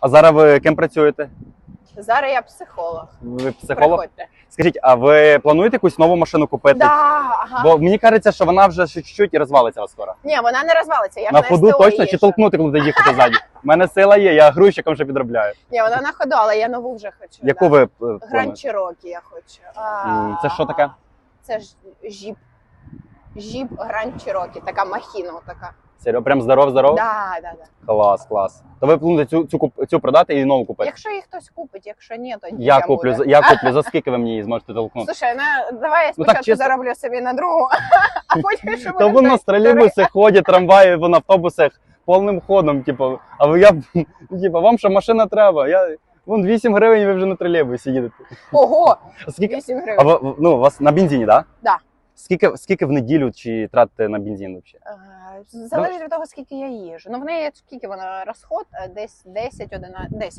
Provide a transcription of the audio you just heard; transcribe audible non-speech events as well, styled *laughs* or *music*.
А зараз ви ким працюєте? Зараз я психолог. Ви психолог? Приходьте. Скажіть, а ви плануєте якусь нову машину купити? Да, ага. Бо мені кажеться, що вона вже ще чуть-чуть і розвалиться скоро. Ні, вона не розвалиться. Я на ж ходу СТО точно чи толкнути, коли буде їхати ззаді? *laughs* У мене сила є, я грузчиком вже підробляю. Ні, вона на ходу, але я нову вже хочу. Яку да. ви е, Гранд плануєте? Чирокі я хочу. А, М, Це що таке? Це ж жіп. Жіп Гранд Чирокі, така махіна така. Серйозно, прям здоров, здоров? Да, да, да. Клас, клас. То ви плануєте цю, цю, куп- цю продати і нову купити? Якщо їх хтось купить, якщо ні, то ні. Я куплю, за- я куплю. За *laughs* скільки ви мені її зможете толкнути? Слушай, ну давай я Ну, спочатку чесно. зароблю собі на другу, *laughs* а потім що Та воно в тролейбусі ходять, трамваї, в автобусах повним ходом, типу. А ви я б- *laughs* типу, вам що машина треба? Я вон 8 гривень, ви вже на тролейбусі їдете. Ого, А скільки? 8 А гривень. ви, ну, у вас на бензині, так? Да. Скільки, скільки в неділю чи тратите на бензин взагалі? Е, Залежить від того, скільки я їжу. Ну, в неї скільки вона розход? Е, Десь 10, 11, 10